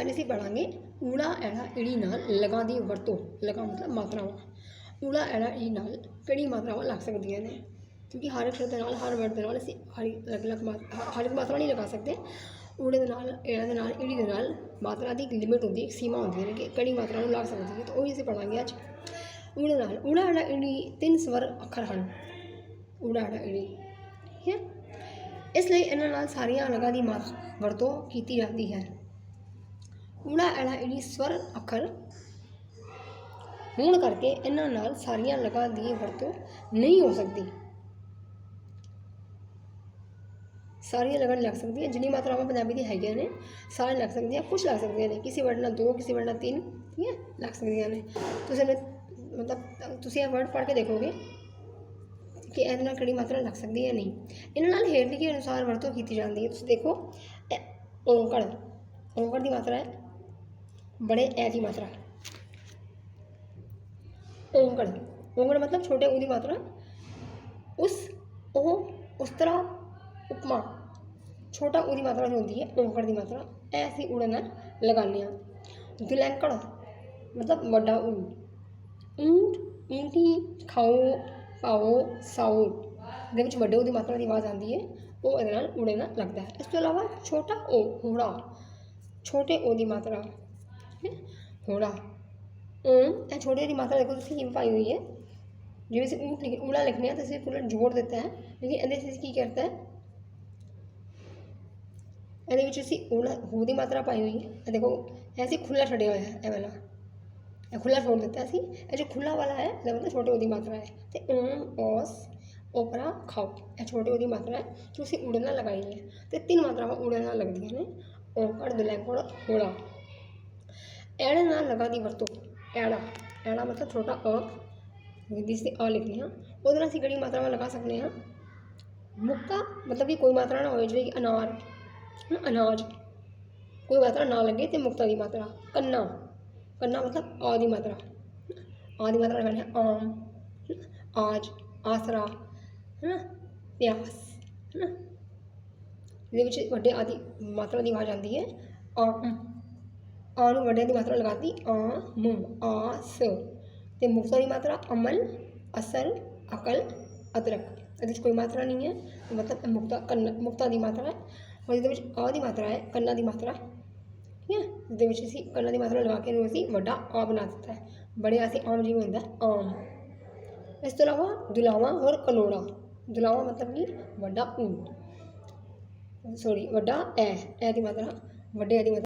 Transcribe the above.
ਅੱਜ ਅਸੀਂ ਪੜਾਂਗੇ ਊੜਾ, ਐੜਾ ਈੜੀ ਨਾਲ ਲਗਾ ਦੀ ਵਰਤੋਂ, ਲਗਾ ਮਤਲਬ ਮਾਤਰਾਵਾਂ। ਊੜਾ, ਐੜਾ ਈੜੀ ਨਾਲ ਕਿਹੜੀ ਮਾਤਰਾਵਾਂ ਲੱਗ ਸਕਦੀਆਂ ਨੇ? ਕਿਉਂਕਿ ਹਰ ਅਕਸ਼ਰ ਦੇ ਨਾਲ, ਹਰ ਵਰਡ ਦੇ ਨਾਲ ਅਸੀਂ ਹਰ, ਅਲੱਗ ਅਲੱਗ ਮਾਤਰਾ ਹਰ ਇੱਕ ਮਾਤਰਾ ਨਹੀਂ ਲਗਾ ਸਕਦੇ। ਊੜੇ ਦੇ ਨਾਲ, ਐੜਾ ਦੇ ਨਾਲ ਈੜੀ ਦੇ ਨਾਲ ਮਾਤਰਾ ਦੀ ਇੱਕ ਲਿਮਿਟ ਹੁੰਦੀ, ਇੱਕ ਸੀਮਾ ਹੁੰਦੀ ਹੈ ਕਿ ਕਿਹੜੀ ਮਾਤਰਾ ਨੂੰ ਲੱਗ ਸਕਦੀ ਹੈ। ਤਾਂ ਉਹੀ ਅਸੀਂ ਪੜਾਂਗੇ ਅੱਜ। ਊੜੇ ਨਾਲ, ਊੜਾ, ਐੜਾ ਈੜੀ ਤਿੰਨ ਸਵਰ ਅੱਖਰ ਹਨ। ਊੜਾ, ਐੜਾ ਈੜੀ ਠੀਕ ਹੈ? ਇਸ ਲਈ ਇਹਨਾਂ ਨਾਲ ਸਾਰੀਆਂ ਲਗਾ ਦੀ ਮਾਤ ਵਰਤੋਂ ਕੀਤੀ ਜਾਂਦੀ ਹੈ। ਊੜਾ ਐੜਾ ਈੜੀ ਸਵਰ ਅੱਖਰ ਹੋਣ ਕਰਕੇ ਇਹਨਾਂ ਨਾਲ ਸਾਰੀਆਂ ਲਗਾਂ ਦੀ ਵਰਤੋਂ ਨਹੀਂ ਹੋ ਸਕਦੀ। ਸਾਰੀਆਂ ਲਗਾਂ ਨਹੀਂ ਲੱਗ ਸਕਦੀਆਂ, ਜਿੰਨੀ ਮਾਤਰਾਵਾਂ ਪੰਜਾਬੀ ਦੀ ਹੈਗੀਆਂ ਨੇ, ਸਾਰੀਆਂ ਲੱਗ ਸਕਦੀਆਂ ਕੁਝ ਲੱਗ ਸਕਦੀਆਂ ਨੇ, ਕਿਸੇ ਵਰਡ ਨਾਲ ਦੋ, ਕਿਸੇ ਵਰਡ ਨਾਲ ਤਿੰਨ, ਠੀਕ ਹੈ, ਲੱਗ ਸਕਦੀਆਂ ਨੇ। ਤੁਸੀਂ ਮਤਲਬ, ਤੁਸੀਂ ਇਹ ਵਰਡ ਪੜ੍ਹ ਕੇ ਦੇਖੋਗੇ ਕਿ ਇਹਦੇ ਨਾਲ ਕਿਹੜੀ ਮਾਤਰਾ ਲੱਗ ਸਕਦੀ ਹੈ ਨਹੀਂ। ਇਹਨਾਂ ਨਾਲ ਹੇਠ ਲਿਖੇ ਅਨੁਸਾਰ ਵਰਤੋਂ ਕੀਤੀ ਜਾਂਦੀ ਹੈ। ਤੁਸੀਂ ਦੇਖੋ, ਇਹ ਓਂਕੜ ਔਂਕੜ ਦੀ ਮਾਤਰਾ ਹੈ। ਬੜੇ ਐ ਦੀ ਮਾਤਰਾ ਔਂਕੜ ਔਂਕੜ ਮਤਲਬ ਛੋਟੇ ਉਹ ਦੀ ਮਾਤਰਾ ਉਸ ਉਹ ਉਸ ਤਰ੍ਹਾਂ ਉਪਮਾ ਛੋਟਾ ਉਹਦੀ ਮਾਤਰਾ ਜੋ ਹੁੰਦੀ ਹੈ ਔਂਕੜ ਦੀ ਮਾਤਰਾ ਐ ਅਸੀਂ ਉੜੇ ਨਾਲ ਲਗਾਉਂਦੇ ਹਾਂ ਦੁਲੈਂਕੜ ਮਤਲਬ ਵੱਡਾ ਊ ਊਂਟ ਊਂਟੀ ਖਾਓ ਪਾਓ ਸਾਓ ਦੇ ਵਿੱਚ ਵੱਡੇ ਉਹਦੀ ਮਾਤਰਾ ਦੀ ਆਵਾਜ਼ ਆਉਂਦੀ ਹੈ ਉਹ ਇਹਦੇ ਨਾਲ ਉੜੇ ਨਾਲ ਲੱਗਦਾ ਹੈ ਇਸ ਤੋਂ ਇਲਾਵਾ ਛੋਟਾ ਓ ਹੋੜਾ ਛੋਟੇ ਓ ਦੀ ਮਾਤਰਾ ਹੋੜਾ ਓਮ ਇਹ ਛੋਟੇ ਦੀ ਮਾਤਰਾ ਦੇਖੋ ਤੁਸੀਂ ਪਾਈ ਹੋਈ ਹੈ। ਜਿਵੇਂ ਅਸੀਂ ਊਂਟ ਲਿਖ ਊੜਾ ਲਿਖਨੇ ਆ ਤਾਂ ਅਸੀਂ ਪੂਰਾ ਜੋੜ ਦਿੱਤਾ ਹੈ। ਲੇਕਿਨ ਇਹਦੇ ਵਿੱਚ ਅਸੀਂ ਕੀ ਕਰਤਾ ਹੈ? ਇਹਦੇ ਵਿੱਚ ਅਸੀਂ ਊੜਾ ਹੋ ਦੀ ਮਾਤਰਾ ਪਾਈ ਹੋਈ ਹੈ। ਇਹ ਦੇਖੋ ਇਹ ਅਸੀਂ ਖੁੱਲਾ ਛੱਡਿਆ ਹੋਇਆ ਹੈ ਇਹ ਵਾਲਾ। ਇਹ ਖੁੱਲਾ ਛੋੜ ਦਿੱਤਾ ਸੀ। ਇਹ ਜੋ ਖੁੱਲਾ ਵਾਲਾ ਹੈ ਇਹਦਾ ਮਤਲਬ ਛੋਟੇ ਉਹਦੀ ਮਾਤਰਾ ਹੈ। ਤੇ ਓਮ ਔਸ ਓਪਰਾ ਖਾਓ। ਇਹ ਛੋਟੇ ਉਹਦੀ ਮਾਤਰਾ ਹੈ ਜੋ ਅਸੀਂ ਊੜੇ ਨਾਲ ਲਗਾਈ ਹੈ। ਤੇ ਤਿੰਨ ਮਾਤਰਾਵਾਂ ਊੜੇ ਨਾਲ ਲੱਗਦੀਆਂ ਨੇ। ਔਂਕੜ ਦੁਲੈਂਕੜ ਹੋੜਾ ਐੜੇ ਨਾਲ ਲਗਾ ਦੀ ਵਰਤੋਂ ਐੜਾ ਐੜਾ ਮਤਲਬ ਛੋਟਾ ਅ ਜਿਸ ਤੇ ਅ ਲਿਖਦੇ ਹਾਂ ਉਹਦੇ ਨਾਲ ਅਸੀਂ ਕਿਹੜੀ ਮਾਤਰਾ ਮਾਤਰਾਵਾਂ ਲਗਾ ਸਕਦੇ ਹਾਂ ਮੁਕਤਾ ਮਤਲਬ ਕਿ ਕੋਈ ਮਾਤਰਾ ਨਾ ਹੋਵੇ ਜਿਵੇਂ ਕਿ ਅਨਾਰ ਹਨਾ, ਅਨਾਜ ਕੋਈ ਮਾਤਰਾ ਨਾ ਲੱਗੇ ਤੇ ਮੁਕਤਾ ਦੀ ਮਾਤਰਾ ਕੰਨਾ ਕੰਨਾ ਮਤਲਬ ਆ ਦੀ ਮਾਤਰਾ ਆ ਦੀ ਮਾਤਰਾ ਲਗਾਉਂਦੇ ਹਾਂ ਆਮ ਹਨਾ, ਆਜ ਆਸਰਾ ਹੈ ਨਾ ਪਿਆਸ ਹੈ ਨਾ ਇਹਦੇ ਵਿੱਚ ਵੱਡੇ ਆਦੀ ਮਾਤਰਾ ਦੀ ਆ ਜਾਂਦੀ ਹੈ ਆਮ ਆ ਨੂੰ ਵੱਡਿਆਂ ਦੀ ਮਾਤਰਾ ਲਗਾਤੀ ਆ ਮੁ ਆ ਸ। ਤੇ ਮੁਕਤਾ ਦੀ ਮਾਤਰਾ ਅਮਲ, ਅਸਲ, ਅਕਲ, ਅਦਰਕ। ਇਹਦੇ ਵਿੱਚ ਕੋਈ ਮਾਤਰਾ ਨਹੀਂ ਹੈ। ਮਤਲਬ ਇਹ ਮੁਕਤਾ, ਕੰਨ, ਮੁਕਤਾ ਦੀ ਮਾਤਰਾ ਹੈ। ਔਰ ਇਹਦੇ ਵਿੱਚ ਆ ਦੀ ਮਾਤਰਾ ਹੈ, ਕੰਨਾਂ ਦੀ ਮਾਤਰਾ। ਠੀਕ ਹੈ? ਇਹਦੇ ਵਿੱਚ ਅਸੀਂ ਕੰਨਾਂ ਦੀ ਮਾਤਰਾ ਲਗਾ ਕੇ ਇਹਨੂੰ ਅਸੀਂ ਵੱਡਾ ਆ ਬਣਾ ਦਿੱਤਾ ਹੈ। ਬੜੇ ਅਸੀਂ ਆਮ ਜਿਵੇਂ ਹੁੰਦਾ ਆਮ। ਇਸ ਤੋਂ ਇਲਾਵਾ ਦੁਲਾਵਾ ਔਰ ਕਲੋੜਾ। ਦੁਲਾਵਾ ਮਤਲਬ ਕਿ? ਵੱਡਾ ਊ। ਸੌਰੀ ਵੱਡਾ ਐ। ਐ ਦੀ ਮਾਤਰਾ, ਵੱਡੇ ਦੀ ਮਾਤਰਾ।